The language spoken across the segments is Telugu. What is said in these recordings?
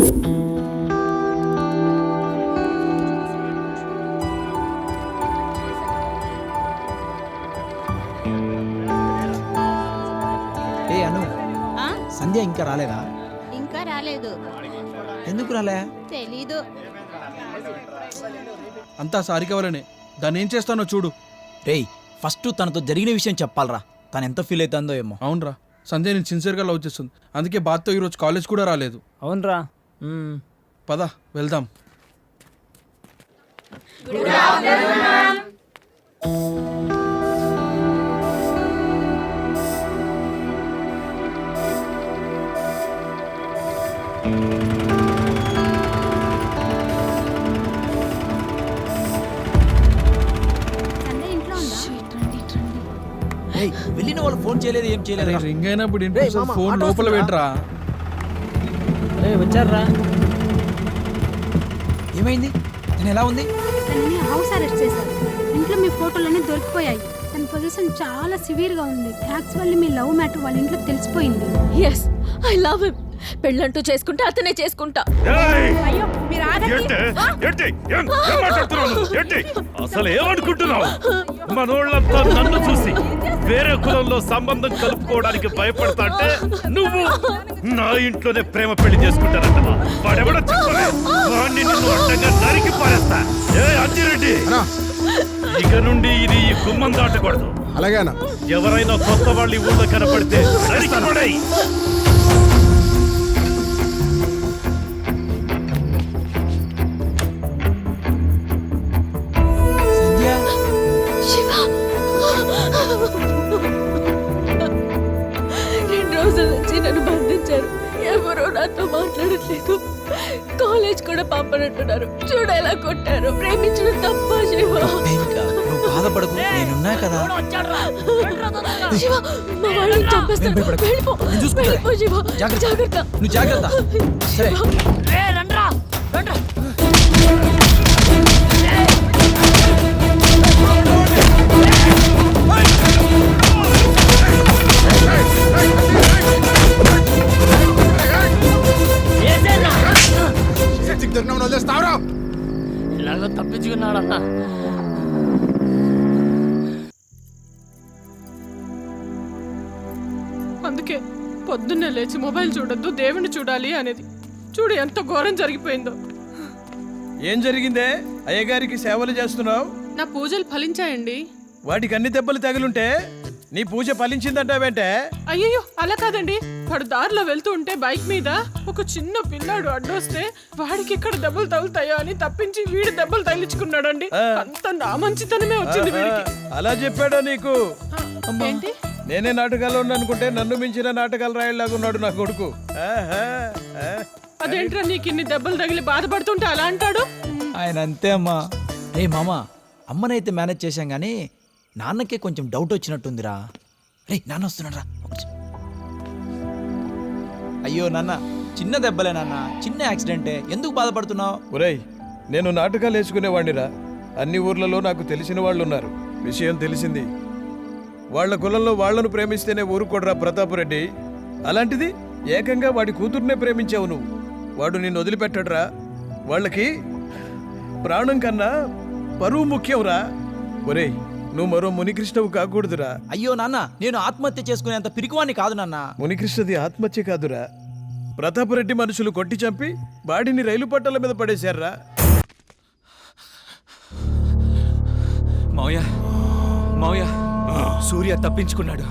ఏ అను. ఆ? సంధ్య ఇంకా రాలేదా? ఇంకా రాలేదు. ఎందుకు రాలే? తెలీదు. అంతా సారిక వల్లనే దాన్ని ఏం చేస్తానో చూడు. రేయ్ ఫస్ట్ తనతో జరిగిన విషయం చెప్పాలరా. తను ఎంత ఫీల్ అవుతుందో ఏమో. అవునరా. సంధ్య నేను సిన్సియర్గా లవ్ చేస్తుంది. అందుకే బాత్తో ఈరోజు కాలేజ్ కూడా రాలేదు. అవునరా. పద వెళ్దాం. వెళ్ళిన వాళ్ళు ఫోన్ చేయలేదు ఏం చేయలేదు రింగ్ అయినప్పుడు ఫోన్ లోపల పెట్టరా? వచ్చారా ఏమైంది? నేను ఎలా ఉంది? తనని హౌస్ అరెస్ట్ చేశారు. ఇంట్లో మీ ఫోటోలన్నీ దొరికిపోయాయి. తన పొజిషన్ చాలా సివియర్గా ఉంది. యాక్చువల్లీ మీ లవ్ మ్యాటర్ వాళ్ళ ఇంట్లో తెలిసిపోయింది. ఎస్ ఐ లవ్ హిమ్ పెళ్ళంటూ చేసుకుంటే అతనే చేసుకుంటా. అయ్యో మీరు ఏంటి? ఏంటి? ఏం? ఏం మాట్లాడుతున్నావు? నువ్వు? ఏంటి? అసలు ఏమనుకుంటున్నావు? మనోళ్ళంతా నన్ను చూసి వేరే కులంలో సంబంధం కలుపుకోవడానికి భయపడతా అంటే నువ్వు నా ఇంట్లోనే ప్రేమ పెళ్ళి చేసుకుంటానంటవా? వాడెవడో చెప్పలే వాడిని నిన్ను అడ్డంగా నరికి పారేస్తా. ఏ అంజిరెడ్డి ఇక నుండి ఇది ఈ గుమ్మం దాటకూడదు. అలాగేనా ఎవరైనా కొత్త వాళ్ళు ఊళ్ళో కనపడితే నరికి బంధించారు ఎవరో నాతో మాట్లాడట్లేదు. కాలేజ్ కూడా పంపనంటున్నారు. చూడ ఎలా కొట్టారు. ప్రేమించడం తప్ప శివ? ఇంకా నువ్వు బాధపడకు. నేనున్నా కదా. శివ మా వాళ్ళని భయపడకు. వెళ్ళిపో. వెళ్ళిపో శివ. జాగ్రత్త. జాగ్రత్త. నువ్వు జాగ్రత్త. సరే. అందుకే పొద్దున్నే లేచి మొబైల్ చూడొద్దు దేవుణ్ణి చూడాలి అనేది. చూడు ఎంత ఘోరం జరిగిపోయిందో. ఏం జరిగిందే? అయ్యగారికి సేవలు చేస్తున్నావు? నా పూజలు ఫలించాయండి. వాటికి అన్ని దెబ్బలు తగిలుంటే నీ పూజ ఫలించిందంటావేంటే? అయ్యయ్యో అలా కాదండి. వాడు దారిలో వెళ్తూ ఉంటే బైక్ మీద ఒక చిన్న పిల్లాడు అడ్డొస్తే వాడికి ఇక్కడ దెబ్బలు తగులుతాయో అని తప్పించి వీడు దెబ్బలు తగిలించుకున్నాడండి. అంత నా మంచితనమే వచ్చింది వీడికి. అలా చెప్పాడో నీకు? ఏంటి? నేనే నాటకాల్లో ఉన్నా అనుకుంటే నన్ను మించిన నాటకాలు రాయలాగా ఉన్నాడు నా కొడుకు. అదేంట్రా నీకు ఇన్ని దెబ్బలు తగిలి బాధపడుతుంటే అలా అంటాడు? ఆయన అంతే అమ్మా. రే మామ అమ్మనైతే మేనేజ్ చేశాం కానీ నాన్నకే కొంచెం డౌట్ వచ్చినట్టుందిరా. రే నాన్న వస్తున్నాడు రా అయ్యో నాన్న చిన్న దెబ్బలే నాన్న. చిన్న యాక్సిడెంటే. ఎందుకు బాధపడుతున్నావు? ఒరేయ్ నేను నాటకాలు వేసుకునేవాడినిరా అన్ని ఊర్లలో నాకు తెలిసిన వాళ్ళు ఉన్నారు విషయం తెలిసింది. వాళ్ళ కులంలో వాళ్ళను ప్రేమిస్తేనే ఊరుకోడరా ప్రతాపరెడ్డి అలాంటిది ఏకంగా వాడి కూతుర్నే ప్రేమించావు నువ్వు. వాడు నిన్ను వదిలిపెట్టడురా. వాళ్ళకి ప్రాణం కన్నా పరువు ముఖ్యంరా. ఒరేయ్ నువ్వు మరో మునికృష్ణవు కాకూడదురా. అయ్యో నాన్న నేను ఆత్మహత్య చేసుకునేంత పిరికివాణ్ణి కాదు నాన్న. మునికృష్ణది ఆత్మహత్య కాదురా. ప్రతాపరెడ్డి మనుషులు కొట్టి చంపి బాడీని రైలు పట్టాల మీద పడేశారా? మావయ్య మావయ్య సూర్య తప్పించుకున్నాడు.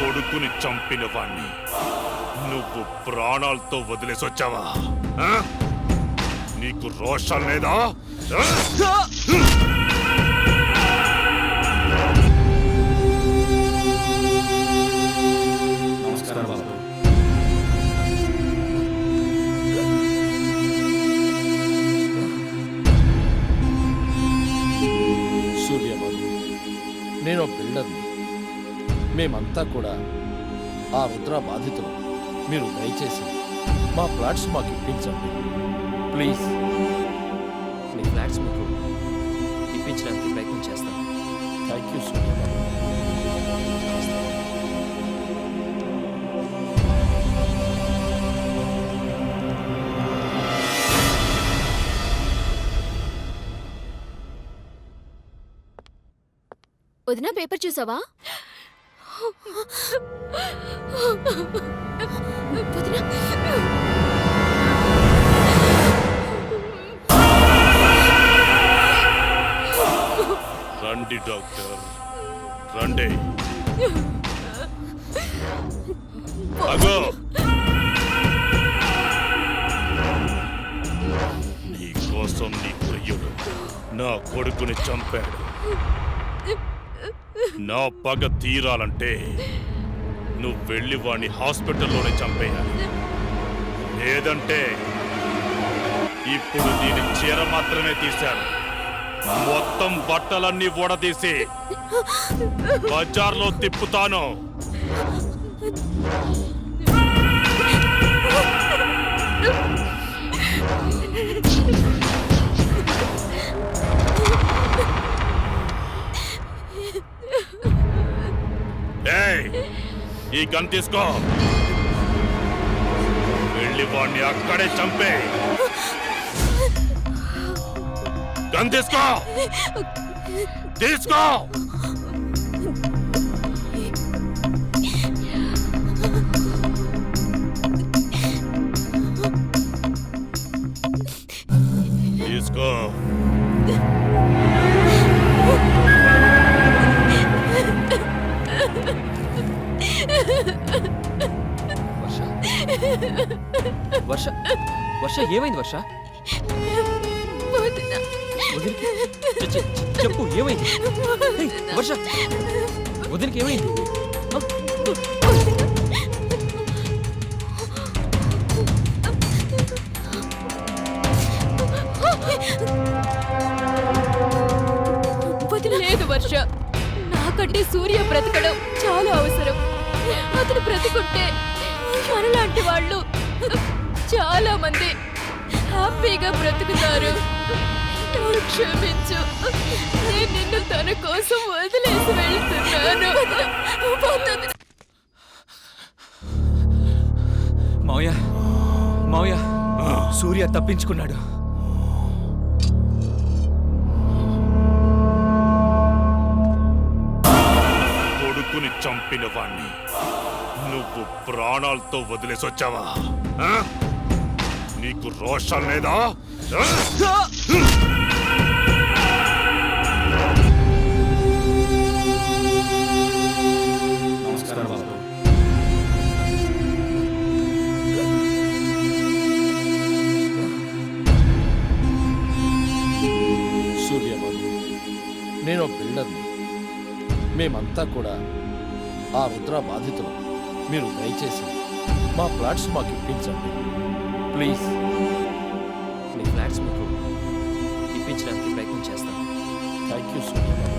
కొడుకుని చంపిన వాణ్ణి. నువ్వు ప్రాణాలతో వదిలేసి వచ్చావా? నీకు రోషం లేదా? సూర్యబాబు నేను బిల్డర్ని. మేమంతా కూడా ఆ రుద్ర బాధితులు. మీరు దయచేసి మా ఫ్లాట్స్ మాకు ఇప్పించండి. ప్లీజ్. మీ ఫ్లాట్స్ మీకు ఇప్పించడానికి ప్రయత్నం చేస్తాం. థ్యాంక్ యూ సో మచ్ వదిన పేపర్ చూసావా? రండి డాక్టర్. రండి. అగో. నీ కోసం నీ ప్రియుడు నా కొడుకుని చంపాడు. నా పగ తీరాలంటే నువ్వు వెళ్ళి వాణ్ణి హాస్పిటల్లోనే చంపేయాలి. లేదంటే ఇప్పుడు దీని చీర మాత్రమే తీశాను మొత్తం బట్టలన్నీ ఊడదీసి బజార్లో తిప్పుతాను. Hey! ఈ గన్ తీసుకో. వెళ్ళి వాణ్ణి అక్కడే చంపే. గన్ తీసుకో. తీసుకో. తీసుకో వర్ష వర్ష ఏమైంది వర్ష? చె- చెప్పు ఏమైంది? వర్ష వదినకి ఏమైంది? ఆ, వదిన. లేదు వర్ష. నాకంటే సూర్య బ్రతకడం చాలా అవసరం. అతను బ్రతికుంటే మంది హ్యాపీగా బ్రతుకుతారు. క్షమించు. నేను నిన్ను తన కోసం వదిలేసి వెళ్తున్నాను. మావయ్య మావయ్య సూర్య తప్పించుకున్నాడు. కొడుకుని చంపిన వాణ్ణి నువ్వు ప్రాణాలతో వదిలేసి వచ్చావా ఆ? నీకు రోషం లేదా? సూర్యబాబు నేను బిల్డర్ని. మేమంతా కూడా ఆ రుద్ర బాధితులు. మీరు దయచేసి మా ఫ్లాట్స్ మాకు ఇప్పించండి. ప్లీజ్. మీ ఫ్లాట్స్ మీకు ఇప్పించడానికి ప్రయత్నం చేస్తాను థ్యాంక్ యూ సూర్యబాబు